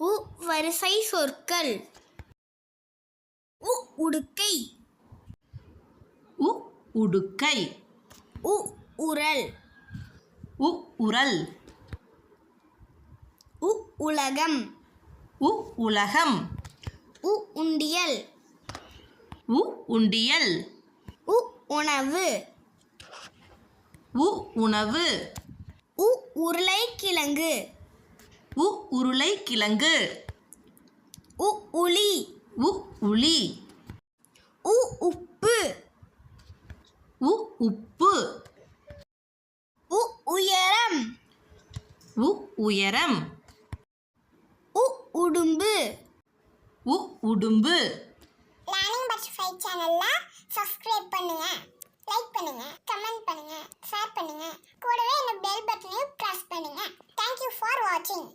உ வரிசை சொற்கள். உ உடுக்கை. உ உடுக்கை. உ உரல் உ உரல் உ உலகம். உ உலகம். உ உண்டியல். உ உண்டியல். உ உணவு. உ உணவு. உ உருளைக்கிழங்கு. உ உருளைக்கிழங்கு. உ உளி. உ உளி. உ உப்பு. உ உப்பு. உ உயரம். உ உயரம். உ உடும்பு. உ உடும்பு. லேர்னிங் பட்டர்ஃப்ளை சேனலில் சப்ஸ்கிரைப் பண்ணுங்க லைக் பண்ணுங்க கமெண்ட் பண்ணுங்க ஷேர் பண்ணுங்க. கூடவே இந்த பெல் பட்டனையும் ப்ரெஸ் பண்ணுங்க. தேங்க்யூ ஃபார் வாட்சிங்